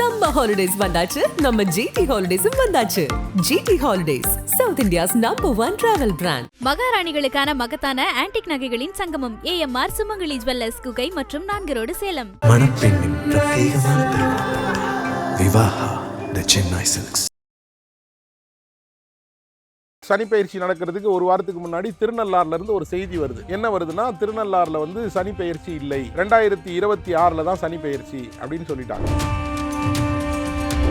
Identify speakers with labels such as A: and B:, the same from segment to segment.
A: Summer holidays வந்தாச்சு. நம்ம GT ஹாலிடேஸும் வந்தாச்சு. GT holidays south India's number one travel brand
B: மகாராணிகளுக்கான மகத்தான ஆன்டிக் நகைகளின் சங்கமம் ஏஎம்ஆர் சுமங்கலி ஜுவல்லர்ஸ் குகை மற்றும் நான்கு ரோடு சேலம்.
C: மணப்பெண்ணின் பிரத்யேகமான விவாஹா த சென்னை சில்க்ஸ்
D: சனி பயிற்சி நடக்கிறதுக்கு ஒரு வாரத்துக்கு முன்னாடி திருநள்ளாறுல இருந்து ஒரு செய்தி வருது. என்ன வருதுன்னா திருநள்ளாறுல வந்து சனி பயிற்சி இல்லை. ரெண்டாயிரத்தி இருபத்தி ஆறுல தான் சனி பயிற்சி அப்படின்னு சொல்லிட்டாங்க.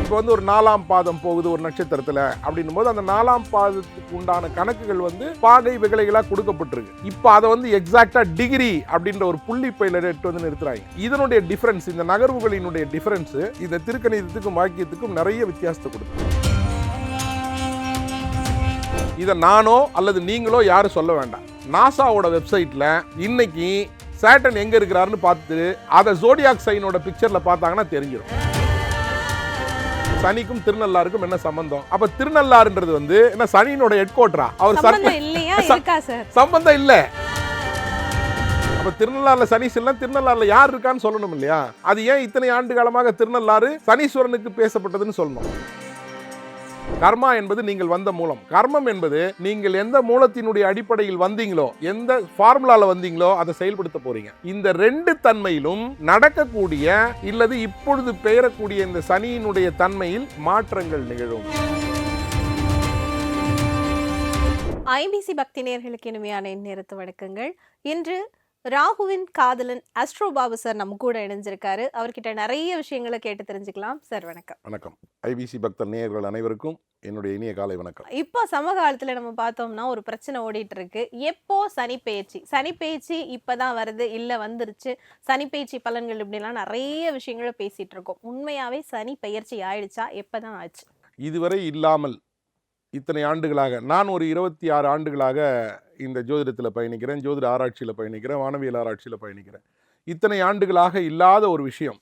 D: இப்போ வந்து ஒரு நாலாம் பாதம் போகுது ஒரு நட்சத்திரத்தில் அப்படின்னும் போது அந்த நாலாம் பாதத்துக்கு உண்டான கணக்குகள் வந்து பாதை விகலைகளாக கொடுக்கப்பட்டிருக்கு. இப்போ அதை வந்து எக்ஸாக்டாக டிகிரி அப்படின்ற ஒரு புள்ளி பயில எடுத்து வந்து நிறுத்துறாங்க. இதனுடைய டிஃபரன்ஸ் இந்த நகர்வுகளினுடைய டிஃபரன்ஸ் இந்த திருக்கணிதத்துக்கும் வாக்கியத்துக்கும் நிறைய வித்தியாசத்தை கொடுக்கும் இதை நானோ அல்லது நீங்களோ யாரும் சொல்ல வேண்டாம். நாசாவோட வெப்சைட்டில் இன்னைக்கு சேட்டன் எங்கே இருக்கிறாருன்னு பார்த்து அதை ஜோடியாக் சைனோட பிக்சரில் பார்த்தாங்கன்னா தெரிஞ்சிடும் சனிக்கும் திருநள்ளாருக்கும் என்ன சம்பந்தம்? அப்ப திருநள்ளாறுன்றது வந்து என்ன சனியினோட ஹெட் அவர்
E: இருக்கா சார்?
D: சம்பந்தம் இல்ல. அப்ப திருநள்ளாறுல சனீஸ்வரன் திருநள்ளாறுல யார் இருக்கான்னு சொல்லணும் இல்லையா? அது ஏன் இத்தனை ஆண்டு காலமாக திருநள்ளாறு சனீஸ்வரனுக்கு பேசப்பட்டதுன்னு சொல்லணும். கர்மா என்பது நீங்கள் வந்த மூலம். கர்மம் என்பது நீங்கள் எந்த மூலத்தினுடைய அடிப்படையில் வந்தீங்களோ எந்த ஃபார்முலால வந்தீங்களோ அதை செயல்படுத்த போறீங்க. இந்த ரெண்டு தன்மையிலும் நடக்கக்கூடிய இல்லது இப்பொழுது பெயரக்கூடிய இந்த சனியினுடைய தன்மையில் மாற்றங்கள் நிகழும்.
E: ஐபிசி பக்தி நேயர்களுக்கு இனிமையான நேரத்து வணக்கங்கள். இன்று ராகுவின் காதலன் அஸ்ட்ரோ பாபு சார் நம்ம கூட இணைஞ்சிருக்காரு. அவர்கிட்ட நிறைய விஷயங்களை கேட்டு தெரிஞ்சுக்கலாம். சார் வணக்கம்.
D: வணக்கம். ஐபிசி பக்தர் நேயர்கள் அனைவருக்கும் என்னுடைய இனிய காலை வணக்கம்.
E: இப்போ சமகாலத்துல நம்ம பார்த்தோம்னா ஒரு பிரச்சனை ஓடிட்டு இருக்கு எப்போ சனி பெயர்ச்சி சனி பெயர்ச்சி இப்பதான் வருது இல்ல வந்துருச்சு. சனி பெயர்ச்சி பலன்கள் இப்படிலாம் நிறைய விஷயங்களை பேசிட்டு இருக்கோம் உண்மையாவே சனி பெயர்ச்சி ஆயிடுச்சா? எப்பதான் ஆச்சு?
D: இதுவரை இல்லாமல் இத்தனை ஆண்டுகளாக நான் ஒரு இருபத்தி ஆறு ஆண்டுகளாக இந்த ஜோதிடத்தில் பயணிக்கிறேன் ஜோதிட ஆராய்ச்சியில் பயணிக்கிறேன் வானவியல் ஆராய்ச்சியில் பயணிக்கிறேன். இத்தனை ஆண்டுகளாக இல்லாத ஒரு விஷயம்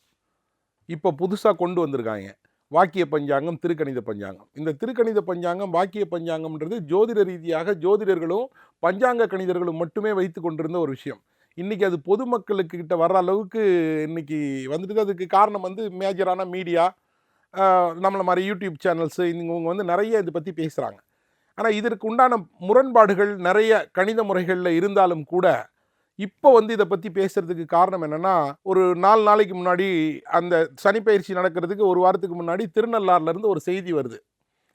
D: இப்போ புதுசாக கொண்டு வந்திருக்காங்க. வாக்கிய பஞ்சாங்கம் திருக்கணித பஞ்சாங்கம். இந்த திருக்கணித பஞ்சாங்கம் வாக்கிய பஞ்சாங்கம்ன்றது ஜோதிட ரீதியாக ஜோதிடர்களும் பஞ்சாங்க கணிதர்களும் மட்டுமே வைத்து கொண்டிருந்த ஒரு விஷயம். இன்றைக்கி அது பொதுமக்களுக்கு கிட்ட வர்ற அளவுக்கு இன்னைக்கு வந்துட்டு அதுக்கு காரணம் வந்து மேஜரான மீடியா நம்மளை மாதிரி யூடியூப் சேனல்ஸு இவங்க வந்து நிறைய இதை பற்றி பேசுகிறாங்க ஆனால் இதற்கு உண்டான முரண்பாடுகள் நிறைய கணித முறைகளில் இருந்தாலும் கூட இப்போ வந்து இதை பற்றி பேசுகிறதுக்கு காரணம் என்னென்னா ஒரு நாலு நாளைக்கு முன்னாடி அந்த சனிப்பயிற்சி நடக்கிறதுக்கு ஒரு வாரத்துக்கு முன்னாடி திருநள்ளாறுலேருந்து ஒரு செய்தி வருது.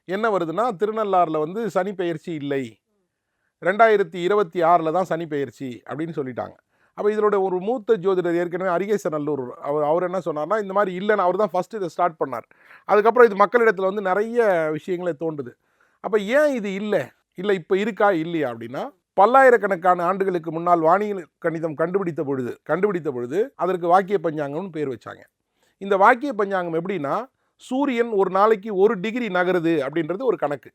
D: என்ன வருதுன்னா திருநள்ளாறில் வந்து சனிப்பயிற்சி இல்லை. ரெண்டாயிரத்தி இருபத்தி ஆறில் தான் சனிப்பெயர்ச்சி அப்படின்னு சொல்லிட்டாங்க. அப்போ இதோட ஒரு மூத்த ஜோதிடர் ஏற்கனவே அரிகேசநல்லூர் அவர் அவர் என்ன சொன்னார்னா இந்த மாதிரி இல்லைன்னு அவர் தான் ஃபஸ்ட்டு இதை ஸ்டார்ட் பண்ணார். அதுக்கப்புறம் இது மக்களிடத்தில் வந்து நிறைய விஷயங்களை தோண்டுது. அப்போ ஏன் இது இல்லை? இல்லை இப்போ இருக்கா? இல்லையா? அப்படின்னா பல்லாயிரக்கணக்கான ஆண்டுகளுக்கு முன்னால் வானியல் கணிதம் கண்டுபிடித்த பொழுது கண்டுபிடித்த பொழுது அதற்கு வாக்கிய பஞ்சாங்கம்னு பேர் வச்சாங்க. இந்த வாக்கிய பஞ்சாங்கம் எப்படின்னா சூரியன் ஒரு நாளைக்கு ஒரு டிகிரி நகருது அப்படின்றது ஒரு கணக்கு.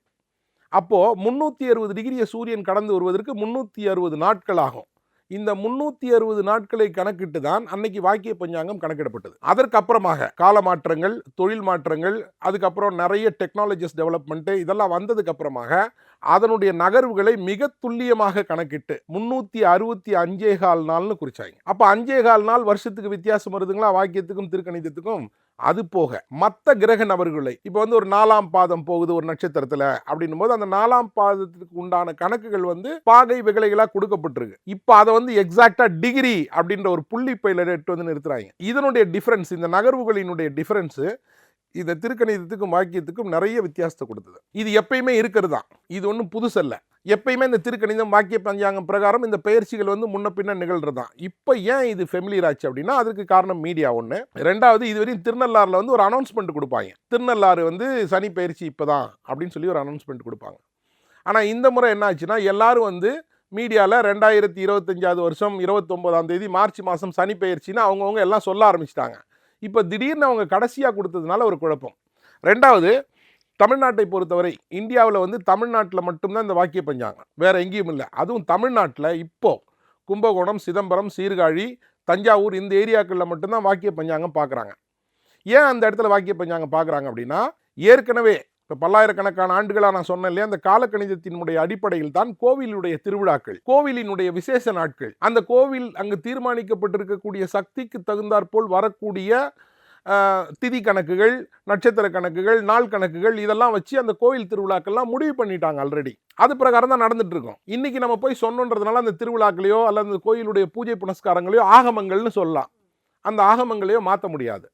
D: அப்போது முந்நூற்றி அறுபது டிகிரியை சூரியன் கடந்து வருவதற்கு முந்நூற்றி அறுபது நாட்கள் ஆகும். இந்த முந்நூற்றி அறுபது நாட்களை கணக்கிட்டு தான் அன்னைக்கு வாக்கிய பஞ்சாங்கம் கணக்கிடப்பட்டது. அதற்கப்புறமாக கால மாற்றங்கள் தொழில் மாற்றங்கள் அதுக்கப்புறம் நிறைய டெக்னாலஜிஸ் டெவலப்மெண்ட்டு இதெல்லாம் வந்ததுக்கு அப்புறமாக அதனுடைய நகர்வுகளை மிக துல்லியமாக கணக்கிட்டு முன்னூற்றி அறுபத்தி அஞ்சே கால் நாள்னு குறிச்சாங்க. அப்போ அஞ்சே கால் நாள் வருஷத்துக்கு வித்தியாசம் வருதுங்களா? வாக்கியத்துக்கும் திருக்கணிதத்துக்கும்? அது போக மற்ற கிரக நபர்களை இப்போ வந்து ஒரு நாலாம் பாதம் போகுது ஒரு நட்சத்திரத்தில் அப்படின்னும் போது அந்த நாலாம் பாதத்துக்கு உண்டான கணக்குகள் வந்து பாகை விகலைகளாக கொடுக்கப்பட்டிருக்கு. இப்போ அதை வந்து எக்ஸாக்டாக டிகிரி அப்படின்ற ஒரு புள்ளி பயில எடுத்து வந்து நிறுத்துறாங்க. இதனுடைய டிஃபரன்ஸ் இந்த நகர்வுகளினுடைய டிஃபரன்ஸ் இந்த திருக்கணிதத்துக்கும் வாக்கியத்துக்கும் நிறைய வித்தியாசத்தை கொடுத்தது. இது எப்பயுமே இருக்கிறது தான் இது ஒன்றும் புதுசல்ல. எப்பயுமே இந்த திருக்கணிதம் வாக்கிய பஞ்சாங்கம் பிரகாரம் இந்த பயிற்சிகள் வந்து முன்ன பின்ன நிகழ்றது தான் இப்போ ஏன் இது ஃபெமிலியர் ஆச்சு அப்படின்னா அதுக்கு காரணம் மீடியா ஒன்று ரெண்டாவது இதுவரையும் திருநள்ளாறில் வந்து ஒரு அனௌன்ஸ்மெண்ட் கொடுப்பாங்க. திருநள்ளாறு வந்து சனி பயிற்சி இப்போ தான் அப்படின்னு சொல்லி ஒரு அனௌன்ஸ்மெண்ட் கொடுப்பாங்க. ஆனால் இந்த முறை என்ன ஆச்சுன்னா எல்லாரும் வந்து மீடியாவில் ரெண்டாயிரத்தி இருபத்தஞ்சாவது வருஷம் இருபத்தொம்போதாம் தேதி மார்ச் மாதம் சனி பயிற்சின்னு அவங்கவுங்க எல்லாம் சொல்ல ஆரம்பிச்சிட்டாங்க. இப்போ திடீர்னு அவங்க கடைசியாக கொடுத்ததுனால ஒரு குழப்பம். ரெண்டாவது தமிழ்நாட்டை பொறுத்தவரை இந்தியாவில் வந்து தமிழ்நாட்டில் மட்டும்தான் இந்த வாக்கிய பஞ்சாங்கம். வேறு எங்கேயும் இல்லை. அதுவும் தமிழ்நாட்டில் இப்போ கும்பகோணம் சிதம்பரம் சீர்காழி தஞ்சாவூர் இந்த ஏரியாக்களில் மட்டும்தான் வாக்கிய பஞ்சாங்கம் பார்க்குறாங்க ஏன் அந்த இடத்துல வாக்கிய பஞ்சாங்கம் பார்க்குறாங்க அப்படின்னா ஏற்கனவே இப்போ பல்லாயிரக்கணக்கான ஆண்டுகளாக நான் சொன்னேன் இல்லையா? அந்த காலக்கணிதத்தினுடைய அடிப்படையில் தான் கோவிலுடைய திருவிழாக்கள் கோவிலினுடைய விசேஷ நாட்கள். அந்த கோவில் அங்கு தீர்மானிக்கப்பட்டிருக்கக்கூடிய சக்திக்கு தகுந்தாற்போல் வரக்கூடிய திதி கணக்குகள் நட்சத்திர கணக்குகள் நாள் கணக்குகள் இதெல்லாம் வச்சு அந்த கோயில் திருவிழாக்கள்லாம் முடிவு பண்ணிட்டாங்க ஆல்ரெடி அது பிரகாரம் தான் நடந்துட்டு இருக்கோம் இன்னைக்கு நம்ம போய் சொன்னோன்றதுனால அந்த திருவிழாக்களையோ அல்லது அந்த கோயிலுடைய பூஜை புனஸ்காரங்களையோ ஆகமங்கள்னு சொல்லலாம். அந்த ஆகமங்களையோ மாற்ற முடியாது.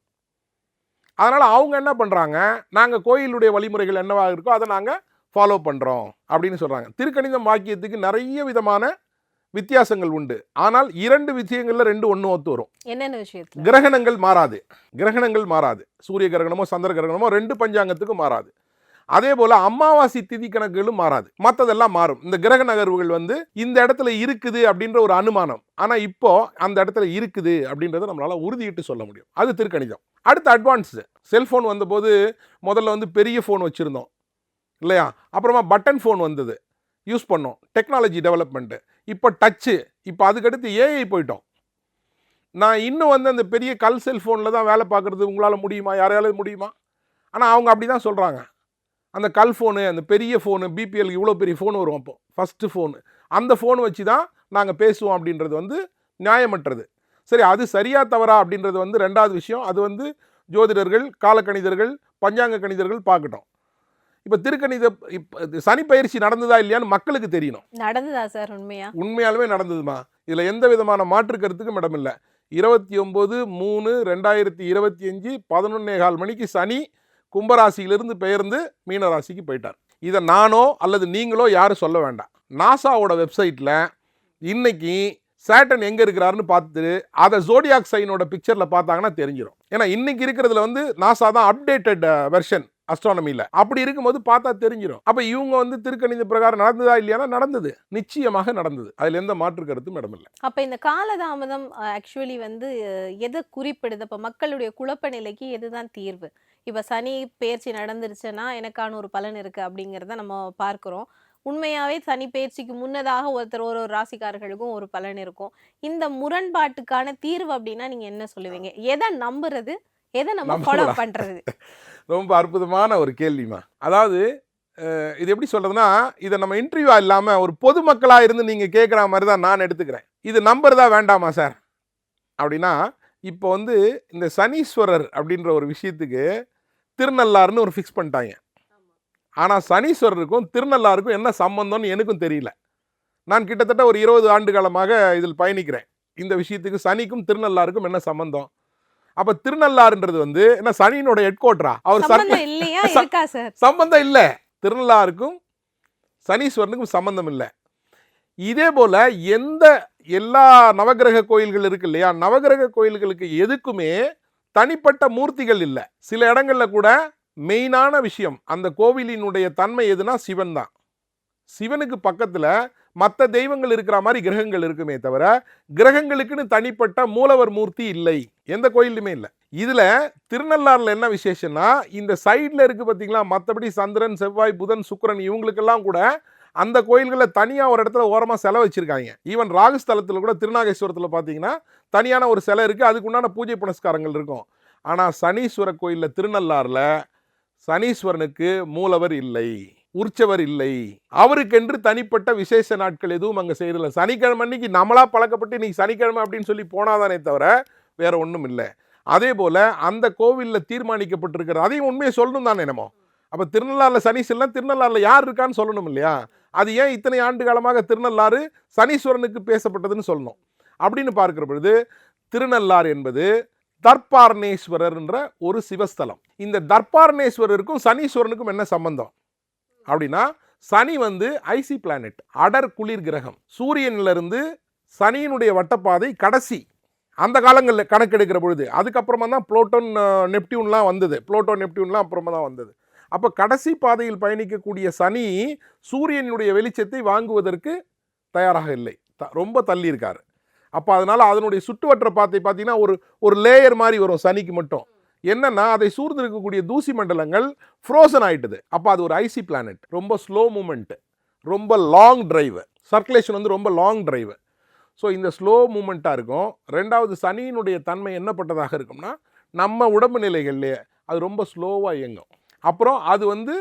D: அதனால் அவங்க என்ன பண்ணுறாங்க நாங்கள் கோயிலுடைய வழிமுறைகள் என்னவாக இருக்கோ அதை நாங்கள் ஃபாலோ பண்ணுறோம் அப்படின்னு சொல்கிறாங்க திருக்கணிதம் வாக்கியத்துக்கு நிறைய விதமான வித்தியாசங்கள் உண்டு. ஆனால் இரண்டு விஷயங்களில் ரெண்டு ஒன்று ஒத்து வரும்.
E: என்னென்ன விஷயத்துல?
D: கிரகணங்கள் மாறாது. கிரகணங்கள் மாறாது. சூரிய கிரகணமோ சந்திர கிரகணமோ ரெண்டு பஞ்சாங்கத்துக்கும் மாறாது. அதே போல அமாவாசை திதி கணக்குகளும் மாறாது. மற்றதெல்லாம் மாறும். இந்த கிரக நகர்வுகள் வந்து இந்த இடத்துல இருக்குது அப்படின்ற ஒரு அனுமானம். ஆனா இப்போ அந்த இடத்துல இருக்குது அப்படின்றத நம்மளால உறுதியிட்டு சொல்ல முடியும். அது திருக்கணிதம். அடுத்து அட்வான்ஸ் செல்ஃபோன் வந்தபோது முதல்ல வந்து பெரிய ஃபோன் வச்சுருந்தோம். இல்லையா? அப்புறமா பட்டன் ஃபோன் வந்தது. யூஸ் பண்ணோம். டெக்னாலஜி டெவலப்மெண்ட்டு இப்போ டச்சு இப்போ அதுக்கடுத்து ஏஐ போயிட்டோம். நான் இன்னும் வந்து அந்த பெரிய கல் செல்ஃபோனில் தான் வேலை பார்க்குறது உங்களால் முடியுமா? யாராலும் முடியுமா? ஆனால் அவங்க அப்படி தான் சொல்கிறாங்க அந்த கல் ஃபோனு அந்த பெரிய ஃபோனு பிபிஎல் இவ்வளோ பெரிய ஃபோன் வரும் அப்போ. ஃபஸ்ட்டு ஃபோனு அந்த ஃபோன் வச்சு தான் நாங்கள் பேசுவோம் அப்படின்றது வந்து நியாயமற்றது. சரி அது சரியா தவறா அப்படின்றது வந்து ரெண்டாவது விஷயம். அது வந்து ஜோதிடர்கள் காலக்கணிதர்கள் பஞ்சாங்க கணிதர்கள் பார்க்கட்டும். இப்போ திருக்கணித இப்போ சனி பயிற்சி நடந்ததா இல்லையான்னு மக்களுக்கு தெரியணும்.
E: நடந்ததா சார் உண்மையா?
D: உண்மையாலுமே நடந்ததுமா? இதில் எந்த விதமான மாற்று கருத்துக்கும் இடமில்லை. இருபத்தி ஒம்பது மூணு ரெண்டாயிரத்தி இருபத்தி அஞ்சு பதினொன்னே கால் மணிக்கு சனி கும்பராசியிலிருந்து பெயர்ந்து மீனராசிக்கு போயிட்டார். இதை நானோ அல்லது நீங்களோ யாரும் சொல்ல வேண்டாம். நாசாவோட வெப்சைட்டில் இன்னைக்கு சேட்டன் எங்கே இருக்கிறாருன்னு பார்த்துட்டு அதை ஜோடியாக் சைனோட பிக்சரில் பார்த்தாங்கன்னா தெரிஞ்சிடும் ஏன்னா இன்னைக்கு இருக்கிறதுல வந்து நாசா தான் அப்டேட்டட் வெர்ஷன் அஸ்ட்ரானமியில் அப்படி இருக்கும்போது பார்த்தா தெரிஞ்சிடும் அப்போ இவங்க வந்து திருக்கணித பிரகாரம் நடந்ததா இல்லையானா நடந்தது. நிச்சயமாக நடந்தது. அதில் எந்த மாற்று கருத்தும் இடமில்லை.
E: அப்போ இந்த காலதாமதம் ஆக்சுவலி வந்து எதை குறிப்பிடுது? அப்போ மக்களுடைய குழப்ப நிலைக்கு எதுதான் தீர்வு? இப்ப சனி பெயர்ச்சி நடந்துருச்சுன்னா எனக்கான ஒரு பலன் இருக்கு அப்படிங்கிறத நம்ம பார்க்கிறோம். உண்மையாவே சனி பெயர்ச்சிக்கு முன்னதாக ஒருத்தர் ஒரு ஒரு ராசிக்காரர்களுக்கும் ஒரு பலன் இருக்கும். இந்த முரண்பாட்டுக்கான தீர்வு அப்படின்னா நீங்க என்ன சொல்லுவீங்க? எதை நம்புறது? எதை நம்ம ஃபாலோ? பண்றது?
D: ரொம்ப அற்புதமான ஒரு கேள்விமா அதாவது இது எப்படி சொல்றதுன்னா இதை நம்ம இன்டர்வியூவா இல்லாமல் ஒரு பொதுமக்களாக இருந்து நீங்கள் கேட்குற மாதிரி தான் நான் எடுத்துக்கிறேன். இது நம்புறதா வேண்டாமா சார் அப்படின்னா இப்போ வந்து இந்த சனீஸ்வரர் அப்படின்ற ஒரு விஷயத்துக்கு திருநள்ளாறுன்னு ஒரு ஃபிக்ஸ் பண்ணிட்டாங்க. ஆனால் சனீஸ்வரருக்கும் திருநள்ளாருக்கும் என்ன சம்பந்தம்னு எனக்கும் தெரியல. நான் கிட்டத்தட்ட ஒரு இருபது ஆண்டு காலமாக இதில் பயணிக்கிறேன். இந்த விஷயத்துக்கு சனிக்கும் திருநள்ளாருக்கும் என்ன சம்பந்தம்? அப்போ திருநள்ளாறுன்றது வந்து என்ன சனியினோட ஹெட் குவார்டரா அவர்
E: சம்பந்தம் இல்லையா?
D: ச-
E: இருக்கா சார்
D: சம்பந்தம் இல்லை. திருநள்ளாருக்கும் சனீஸ்வரனுக்கும் சம்பந்தம் இல்லை. இதே போல எந்த எல்லா நவக்கிரக கோயில்கள் இருக்கு இல்லையா? நவக்கிரக கோயில்களுக்கு எதுக்குமே தனிப்பட்ட மூர்த்திகள் இல்லை. சில இடங்களில் கூட மெயினான விஷயம் அந்த கோவிலினுடைய தன்மை எதுனா சிவன் தான். சிவனுக்கு பக்கத்தில் மற்ற தெய்வங்கள் இருக்கிற மாதிரி கிரகங்கள் இருக்குமே தவிர கிரகங்களுக்குன்னு தனிப்பட்ட மூலவர் மூர்த்தி இல்லை. எந்த கோயிலுமே இல்லை. இதில் திருநள்ளாறுல என்ன விசேஷம்னா இந்த சைடில் இருக்குது பார்த்தீங்களா மற்றபடி சந்திரன் செவ்வாய் புதன் சுக்கிரன் இவங்களுக்கெல்லாம் கூட அந்த கோயில்களில் தனியாக ஒரு இடத்துல ஓரமாக சிலை வச்சுருக்காங்க. ஈவன் ராகுஸ்தலத்தில் கூட திருநாகேஸ்வரத்தில் பார்த்தீங்கன்னா தனியான ஒரு சிலை இருக்குது அதுக்குண்டான பூஜை புனஸ்காரங்கள் இருக்கும். ஆனால் சனீஸ்வர கோயிலில் திருநள்ளாறில் சனீஸ்வரனுக்கு மூலவர் இல்லை உற்சவர் இல்லை. அவருக்கென்று தனிப்பட்ட விசேஷ நாட்கள் எதுவும் அங்கே செய்யறதில்ல. சனிக்கிழமை அன்னைக்கு நம்மளா பழக்கப்பட்டு இன்னைக்கு சனிக்கிழமை அப்படின்னு சொல்லி போனாதானே தவிர வேற ஒன்றும் இல்லை அதே போல் அந்த கோவிலில் தீர்மானிக்கப்பட்டிருக்கிற அதையும் உண்மையை சொல்லணும் தானே என்னமோ? அப்போ திருநள்ளாறில் சனீஸ்வரன் திருநள்ளாறில் யார் இருக்கான்னு சொல்லணும் இல்லையா? அது ஏன் இத்தனை ஆண்டு காலமாக திருநள்ளாறு சனீஸ்வரனுக்கு பேசப்பட்டதுன்னு சொல்லணும். அப்படின்னு பார்க்குற பொழுது திருநள்ளாறு என்பது தர்பார்ணேஸ்வரர் என்ற ஒரு சிவஸ்தலம். இந்த தர்பார்ணேஸ்வரருக்கும் சனீஸ்வரனுக்கும் என்ன சம்பந்தம்? அப்படின்னா சனி வந்து ஐசி பிளானட் அடர் குளிர் கிரகம். சூரியனிலிருந்து சனியினுடைய வட்டப்பாதை கடைசி. அந்த காலங்களில் கணக்கெடுக்கிற பொழுது அதுக்கப்புறமா தான் புளோட்டோன் நெப்டியூன்லாம் வந்தது. புளோட்டோ நெப்டியூன்லாம் அப்புறமா தான் வந்தது. அப்போ கடைசி பாதையில் பயணிக்கக்கூடிய சனி சூரியனுடைய வெளிச்சத்தை வாங்குவதற்கு தயாராக இல்லை. த- ரொம்ப தள்ளி அப்போ அதனால் அதனுடைய சுற்றுவட்ட பாதை பார்த்தீங்கன்னா ஒரு ஒரு லேயர் மாதிரி வரும் சனிக்கு மட்டும். என்னன்னா அதை சூழ்ந்து இருக்கக்கூடிய தூசி மண்டலங்கள் ஃப்ரோசன் ஆகிட்டுது அப்போ அது ஒரு ஐசி பிளானட் ரொம்ப ஸ்லோ மூமெண்ட்டு ரொம்ப லாங் டிரைவ் சர்க்குலேஷன் வந்து ரொம்ப லாங் டிரைவ் ஸோ இந்த ஸ்லோ மூமெண்ட்டாக இருக்கும். ரெண்டாவது சனியினுடைய தன்மை என்னப்பட்டதாக இருக்கும்னா நம்ம உடம்பு நிலைகள்லேயே அது ரொம்ப ஸ்லோவாக இயங்கும். அப்புறம் அது வந்து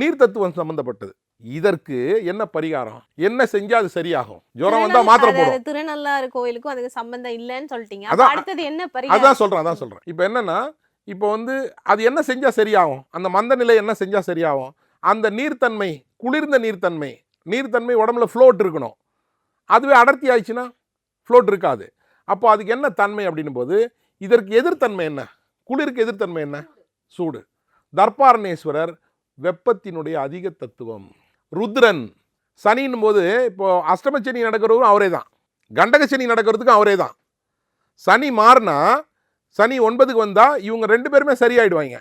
D: நீர் தத்துவம் சம்மந்தப்பட்டது இதற்கு என்ன பரிகாரம்? என்ன செஞ்சா அது சரியாகும்? ஜுரம் வந்தா மாத்திரை போடும்.
E: திருநள்ளாறு கோயிலுக்கும் அதுக்கு சம்பந்தம் இல்லைன்னு சொல்லிட்டீங்க. அடுத்தது என்ன பரிகாரம்?
D: அதான் சொல்றேன் அதான் சொல்றேன். இப்போ என்னன்னா இப்போ வந்து அது என்ன செஞ்சால் சரியாகும்? அந்த மந்த நிலை என்ன செஞ்சால் சரியாகும்? அந்த நீர்த்தன்மை குளிர்ந்த நீர்த்தன்மை நீர்த்தன்மை உடம்புல ஃப்ளோட் இருக்கணும். அதுவே அடர்த்தி ஆயிடுச்சுன்னா ஃப்ளோட் இருக்காது. அப்போ அதுக்கு என்ன தன்மை அப்படின்னும் போது இதற்கு எதிர்த்தன்மை என்ன? குளிருக்கு எதிர்த்தன்மை என்ன? சூடு. தர்பாரணேஸ்வரர் வெப்பத்தினுடைய அதிக தத்துவம். ருத்ரன் சனின்னும் போது இப்போ அஷ்டமச்சனி நடக்கிறவரும் அவரே தான் கண்டகச்சனி நடக்கிறதுக்கும் அவரே தான் சனி மாறினா சனி ஒன்பதுக்கு வந்தால் இவங்க ரெண்டு பேருமே சரியாயிடுவாங்க.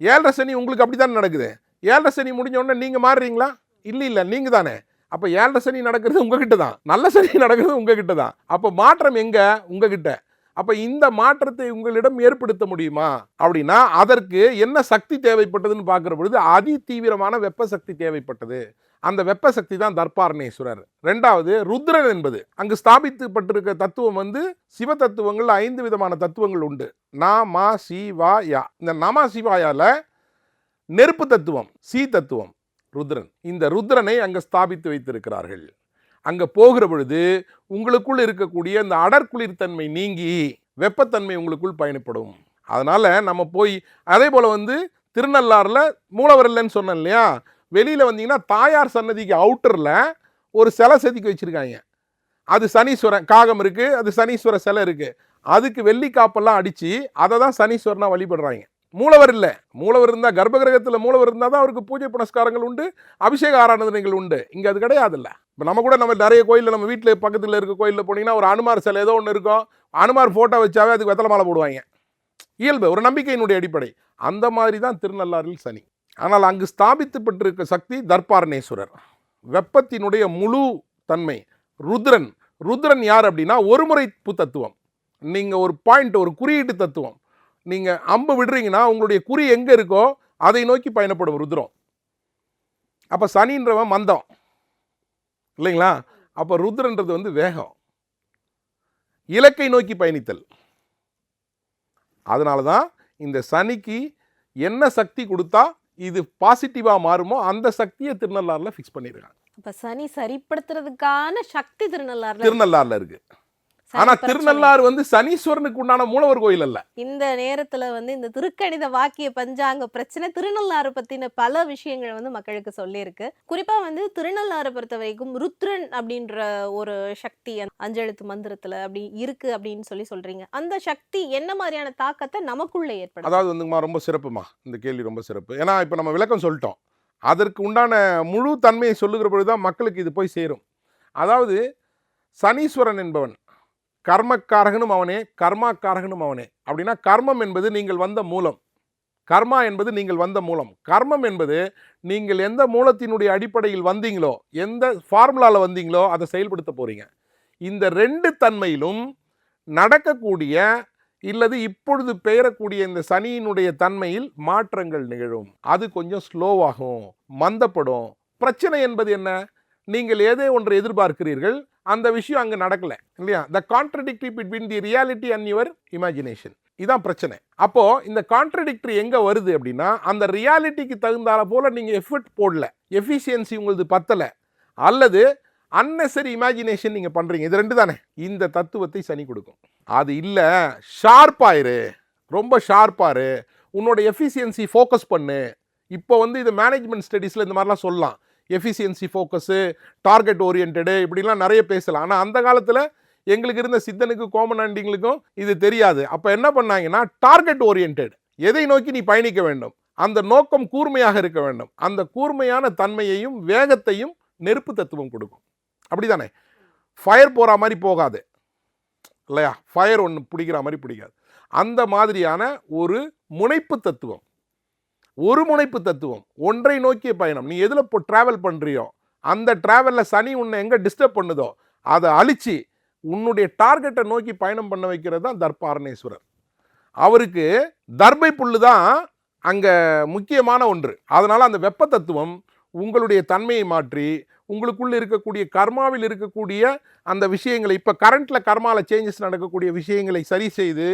D: ஏழரை சனி உங்களுக்கு அப்படி தானே நடக்குது? ஏழரை சனி முடிஞ்ச உடனே நீங்கள் மாறுறீங்களா? இல்லை இல்லை நீங்கள் தானே அப்போ ஏழரை சனி நடக்கிறது உங்ககிட்ட தான் நல்ல சனி நடக்கிறது உங்ககிட்ட தான் அப்போ மாற்றம் எங்கே? உங்ககிட்ட. அப்போ இந்த மாற்றத்தை உங்களிடம் ஏற்படுத்த முடியுமா? அப்படின்னா அதற்கு என்ன சக்தி தேவைப்பட்டதுன்னு பார்க்குற பொழுது அதி தீவிரமான வெப்ப சக்தி தேவைப்பட்டது. அந்த வெப்ப சக்தி தான் தர்பாரணேஸ்வரர். ரெண்டாவது ருத்ரன் என்பது. அங்கு ஸ்தாபித்துப்பட்டிருக்க தத்துவம் வந்து சிவ தத்துவங்கள் ஐந்து விதமான தத்துவங்கள் உண்டு. நா மா சி வா யா. இந்த நமா சிவாயால நெருப்பு தத்துவம் சி தத்துவம் ருத்ரன். இந்த ருத்ரனை அங்கே ஸ்தாபித்து வைத்திருக்கிறார்கள். அங்கே போகிற பொழுது உங்களுக்குள் இருக்கக்கூடிய இந்த அடற்குளிர்த்தன்மை நீங்கி வெப்பத்தன்மை உங்களுக்குள் பயணப்படும். அதனால் நம்ம போய் அதே போல் வந்து திருநள்ளாறில் மூலவர் இல்லைன்னு சொன்னேன் இல்லையா? வெளியில் வந்தீங்கன்னா தாயார் சன்னதிக்கு அவுட்டரில் ஒரு சிலை செதுக்கி வச்சுருக்காங்க. அது சனீஸ்வரன் காகம் இருக்குது அது சனீஸ்வர சிலை இருக்குது அதுக்கு வெள்ளி காப்பெல்லாம் அடித்து அதை தான் சனீஸ்வரனாக வழிபடுறாங்க. மூலவர் இல்லை. மூலவர் இருந்தால் கர்ப்பகிரகத்தில் மூலவர் இருந்தால் தான் அவருக்கு பூஜை புனஸ்காரங்கள் உண்டு அபிஷேக ஆராதனைகள் உண்டு. இங்கே அது கிடையாதுல்ல. இப்போ நம்ம கூட நம்ம நிறைய கோயிலில் நம்ம வீட்டில் பக்கத்தில் இருக்க கோயிலில் போனீங்கன்னா ஒரு அனுமார் சிலை ஏதோ ஒன்று இருக்கும். அனுமார் ஃபோட்டோ வச்சாவே அதுக்கு வெத்தலை மாலை போடுவாங்க. இயல்பு ஒரு நம்பிக்கையினுடைய அடிப்படை. அந்த மாதிரி தான் திருநள்ளாறில் சனி. ஆனால் அங்கு ஸ்தாபித்துப்பட்டிருக்க சக்தி தர்பாரணேஸ்வரர். வெப்பத்தினுடைய முழு தன்மை ருத்ரன். ருத்ரன் யார் அப்படின்னா ஒருமுறை தத்துவம். நீங்கள் ஒரு பாயிண்ட் ஒரு குறியீட்டு தத்துவம். நீங்கள் அம்பு விடுறீங்கன்னா உங்களுடைய குறி எங்கே இருக்கோ அதை நோக்கி பயணப்படும் ருத்ரம். அப்போ சனின்றவன் மந்தம். இல்லைங்களா? அப்போ ருத்ரன்றது வந்து வேகம். இலக்கை நோக்கி பயணித்தல். அதனால தான் இந்த சனிக்கு என்ன சக்தி கொடுத்தா இது பாசிட்டிவாக மாறுமோ அந்த சக்தியை திருநள்ளாறில் ஃபிக்ஸ் பண்ணியிருக்காங்க
E: அப்ப சனி சரிப்படுத்துறதுக்கான சக்தி திருநள்ளாறுல
D: திருநள்ளாறில் இருக்கு.
E: பிரச்சனை.
D: திருநள்ளாறு வந்து சனீஸ்வரனுக்கு உண்டான மூலவர் கோயில் அல்ல.
E: இந்த நேரத்துல வந்து இந்த திருக்கணித வாக்கிய பஞ்சாங்க பிரச்சனை திருநள்ளாறு பத்தின பல விஷயங்கள் வந்து மக்களுக்கு சொல்லியிருக்கு. குறிப்பா வந்து திருநள்ளாறு பொறுத்த வரைக்கும் ருத்ரன் அப்படின்ற ஒரு சக்தி அஞ்செழுத்து மந்திரத்துல அப்படி இருக்கு அப்படின்னு சொல்லி சொல்றீங்க. அந்த சக்தி என்ன மாதிரியான தாக்கத்தை நமக்குள்ள ஏற்படும்
D: அதாவது வந்துங்கம்மா ரொம்ப சிறப்புமா? இந்த கேள்வி ரொம்ப சிறப்பு. ஏன்னா இப்போ நம்ம விளக்கம் சொல்லிட்டோம். அதற்கு உண்டான முழு தன்மையை சொல்லுகிற பொழுது தான் மக்களுக்கு இது போய் சேரும். அதாவது சனீஸ்வரன் என்பவன் கர்மக்காரகனும் அவனே கர்மாக்காரகனும் அவனே. அப்படின்னா கர்மம் என்பது நீங்கள் வந்த மூலம். கர்மா என்பது நீங்கள் வந்த மூலம். கர்மம் என்பது நீங்கள் எந்த மூலத்தினுடைய அடிப்படையில் வந்தீங்களோ எந்த ஃபார்முலாவில் வந்தீங்களோ அதை செயல்படுத்த போகிறீங்க இந்த ரெண்டு தன்மையிலும் நடக்கக்கூடிய இல்லது இப்பொழுது பெயரக்கூடிய இந்த சனியினுடைய தன்மையில் மாற்றங்கள் நிகழும். அது கொஞ்சம் ஸ்லோவாகும் மந்தப்படும். பிரச்சனை என்பது என்ன? நீங்கள் ஏதே ஒன்று எதிர்பார்க்கிறீர்கள் அந்த விஷயம் அங்கே நடக்கலை இல்லையா? The contradictory between the reality and your imagination இதான் பிரச்சனை. அப்போது இந்த கான்ட்ரடிக்டரி எங்கே வருது அப்படின்னா அந்த ரியாலிட்டிக்கு தகுந்தால போல் நீங்கள் எஃபர்ட் போடல எஃபிஷியன்சி உங்களுக்கு பத்தலை அல்லது அன்னெசரி இமேஜினேஷன் நீங்கள் பண்ணுறீங்க இது ரெண்டு தானே இந்த தத்துவத்தை சனி கொடுக்கும். அது இல்லை ஷார்ப்பாயிரு ரொம்ப ஷார்ப்பாரு உன்னோட எஃபிஷியன்சி ஃபோக்கஸ் பண்ணு. இப்போ வந்து இது மேனேஜ்மெண்ட் ஸ்டடீஸில் இந்த மாதிரிலாம் சொல்லலாம். எஃபிஷியன்சி ஃபோக்கஸு டார்கெட் ஓரியன்டு இப்படிலாம் நிறைய பேசலாம். ஆனால் அந்த காலத்தில் எங்களுக்கு இருந்த சித்தனுக்கு கோமனாண்டிங்களுக்கும் இது தெரியாது. அப்போ என்ன பண்ணாங்கன்னா டார்கெட் ஓரியன்ட் எதை நோக்கி நீ பயணிக்க வேண்டும்? அந்த நோக்கம் கூர்மையாக இருக்க வேண்டும். அந்த கூர்மையான தன்மையையும் வேகத்தையும் நெருப்பு தத்துவம் கொடுக்கும். அப்படிதானே? ஃபயர் போகிற மாதிரி போகாது. இல்லையா? ஃபயர் ஒன்று பிடிக்கிற மாதிரி பிடிக்காது. அந்த மாதிரியான ஒரு முனைப்பு தத்துவம். ஒரு முனைப்பு தத்துவம். ஒன்றை நோக்கிய பயணம். நீ எதில் இப்போ ட்ராவல் பண்ணுறியோ அந்த ட்ராவலில் சனி உன்னை எங்கே டிஸ்டர்ப் பண்ணுதோ அதை அழித்து உன்னுடைய டார்கெட்டை நோக்கி பயணம் பண்ண வைக்கிறது தான் தர்பாரணேஸ்வரர் அவருக்கு தர்பை புல்லு தான் அங்கே முக்கியமான ஒன்று. அதனால் அந்த வெப்ப தத்துவம் உங்களுடைய தன்மையை மாற்றி உங்களுக்குள்ளே இருக்கக்கூடிய கர்மாவில் இருக்கக்கூடிய அந்த விஷயங்களை இப்போ கரண்ட்டில் கர்மாவில் சேஞ்சஸ் நடக்கக்கூடிய விஷயங்களை சரி செய்து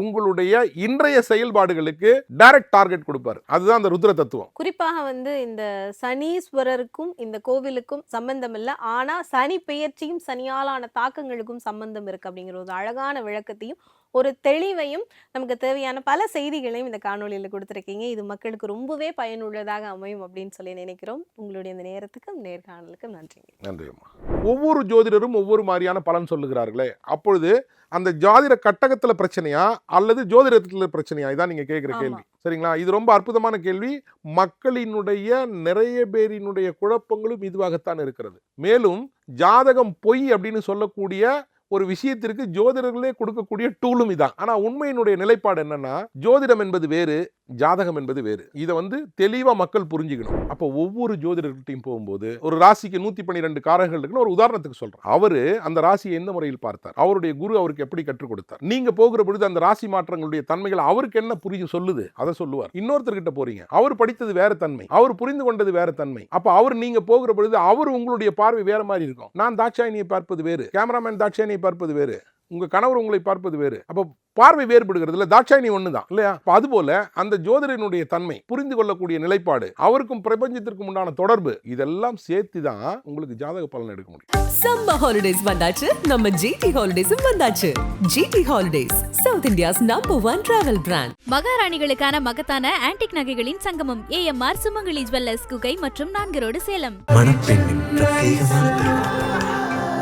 D: உங்களுடைய இன்றைய செயல்பாடுகளுக்கு டைரக்ட் டார்கெட் கொடுப்பார். அதுதான் அந்த ருத்ர தத்துவம்.
E: குறிப்பாக வந்து இந்த சனீஸ்வரருக்கும் இந்த கோவிலுக்கும் சம்பந்தம் இல்லை. ஆனா சனி பெயர்ச்சியும் சனியாலான தாக்கங்களுக்கும் சம்பந்தம் இருக்கு அப்படிங்கிற ஒரு அழகான விளக்கத்தையும் ஒரு தெளிவையும் நமக்கு தேவையான பல செய்திகளையும் இந்த காணொளியில கொடுத்துருக்கீங்க. இது மக்களுக்கு ரொம்பவே பயனுள்ளதாக அமையும் அப்படின்னு சொல்லி நினைக்கிறோம். உங்களுடைய இந்த நேரத்துக்கும் நேர்காணலுக்கும் நன்றிங்க.
D: நன்றி அம்மா ஒவ்வொரு ஜோதிடரும் ஒவ்வொரு மாதிரியான பலன் சொல்லுகிறார்களே. அப்பொழுது அந்த ஜாதிட கட்டகத்துல பிரச்சனையா? அல்லது ஜோதிடத்துல பிரச்சனையா? இதான் நீங்க கேட்குற. கேள்வி. சரிங்களா? இது ரொம்ப அற்புதமான கேள்வி. மக்களினுடைய நிறைய பேரினுடைய குழப்பங்களும் இதுவாகத்தான் இருக்கிறது. மேலும் ஜாதகம் பொய் அப்படின்னு சொல்லக்கூடிய ஒரு விஷயத்திற்கு ஜோதிடர்களே கொடுக்கக்கூடிய டூலும் இதான். ஆனால் உண்மையினுடைய நிலைப்பாடு என்னன்னா ஜோதிடம் என்பது வேறு ஜாதகம் என்பது வேறு. இதை வந்து தெளிவாக மக்கள் புரிஞ்சுக்கணும். அப்போ ஒவ்வொரு ஜோதிடர்கிட்டையும் போகும்போது ஒரு ராசிக்கு நூற்றி பன்னிரெண்டு காரர்கள் இருக்குன்னு ஒரு உதாரணத்துக்கு சொல்கிறேன் அவரு அந்த ராசியை எந்த முறையில் பார்த்தார்? அவருடைய குரு அவருக்கு எப்படி கற்றுக் கொடுத்தார்? நீங்கள் போகிற பொழுது அந்த ராசி மாற்றங்களுடைய தன்மைகள் அவருக்கு என்ன புரிய சொல்லுது? அதை சொல்லுவார். இன்னொருத்தர்கிட்ட போறீங்க. அவர் படித்தது வேற தன்மை. அவர் புரிந்து கொண்டது வேற தன்மை. அப்போ அவர் நீங்கள் போகிற பொழுது அவர் உங்களுடைய பார்வை வேற மாதிரி இருக்கும். நான் தாட்சாயினியை பார்ப்பது வேறு. கேமராமேன் தாட்சாயினியை பார்ப்பது வேறு. உங்க கணவர் உங்களை பார்ப்பது வேறு. அப்ப பார்வை வேறுபடுகிறது இல்ல தாட்சாயினி ஒண்ணுதான் இல்லையா? அப்ப அதுபோல அந்த ஜோதிடனுடைய தன்மை புரிந்து கொள்ளக்கூடிய நிலைப்பாடு அவருக்கும் பிரபஞ்சத்திற்கும் உண்டான தொடர்பு இதெல்லாம் சேர்த்து தான் உங்களுக்கு ஜாதக பலன் எடுக்க முடியும்.
A: சம்மர் ஹாலிடேஸ் வந்தாச்சு. நம்ம ஜிடி ஹாலிடேஸும் வந்தாச்சு. GT holidays south India's number one travel brand
B: மகாராணிகளுக்கான மகத்தான ஆன்டிக் நகைகளின் சங்கமம் ஏஎம்ஆர் சுமங்கலி ஜுவல்லர்ஸ் குகை மற்றும் நான்கு சேலம்.
C: மணப்பெண்ணின் பிரத்யேகமான திருமணம்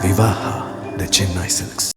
C: விவாஹா த சென்னை சில்க்ஸ்